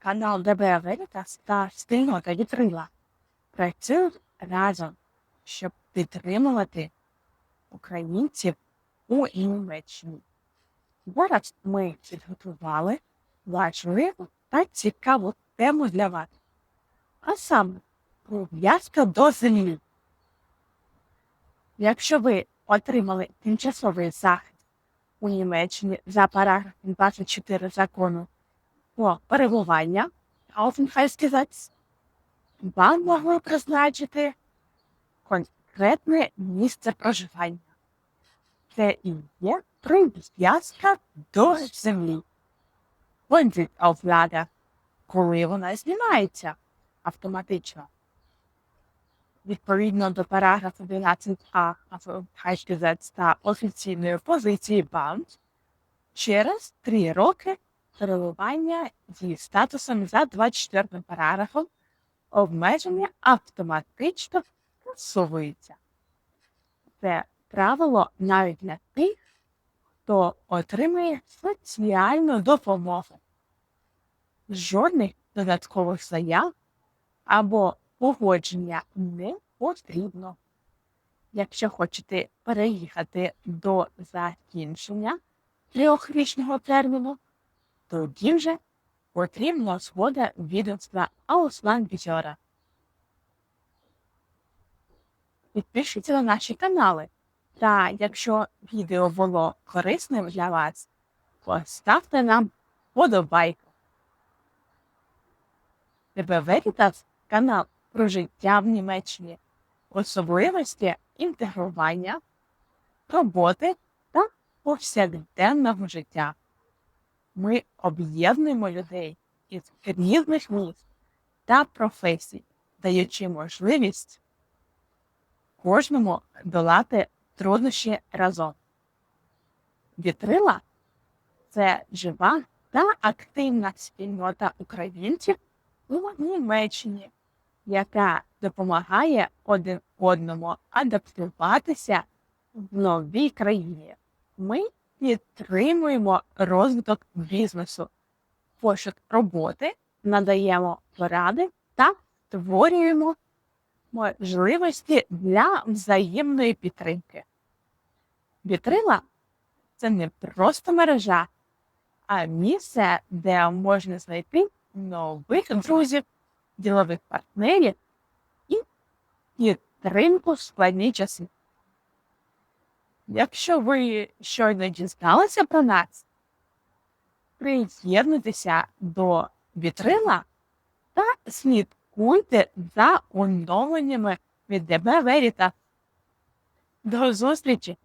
канал ДБ Veritas та спільнота Вітрила працюють разом, щоб підтримувати українців у Німеччині. Зараз ми підготували важливу та цікаву тему для вас. А саме прив'язка до землі. Якщо ви отримали тимчасовий захист у Німеччині за параграфом 24 закону перебування Aufenthaltsgesetz, вам могли призначити конкретне місце проживання. Це і є прив'язка до землі. Auflage, коли вона знімається автоматично. Відповідно до параграфу 12а Aufenthaltsgesetz та офіційної позиції БАМ, через три роки перебування зі статусом за 24 параграфом обмеження автоматично скасовується. Це правило навіть для тих, хто отримує соціальну допомогу. Жодних додаткових заяв або погодження не потрібно. Якщо хочете переїхати до закінчення трьохрічного терміну, тоді вже потрібна згода відомства Аусландбюджера. Підпишіться на наші канали. Та якщо відео було корисним для вас, поставте нам подобайку. Тебе Veritas – канал про життя в Німеччині, особливості інтегрування, роботи та повсякденного життя. Ми об'єднуємо людей із різних міст та професій, даючи можливість кожному долати труднощі разом. Вітрила це жива та активна спільнота українців у Німеччині, яка допомагає один одному адаптуватися в новій країні. Ми підтримуємо розвиток бізнесу, пошук роботи, надаємо поради та створюємо можливості для взаємної підтримки. Вітрила це не просто мережа, а місце, де можна знайти нових друзів, ділових партнерів і підтримку в складні часи. Якщо ви щойно дізналися про нас, приєднуйтеся до вітрила та слідкуйте за оновленнями від ДБ Веріта. До зустрічі!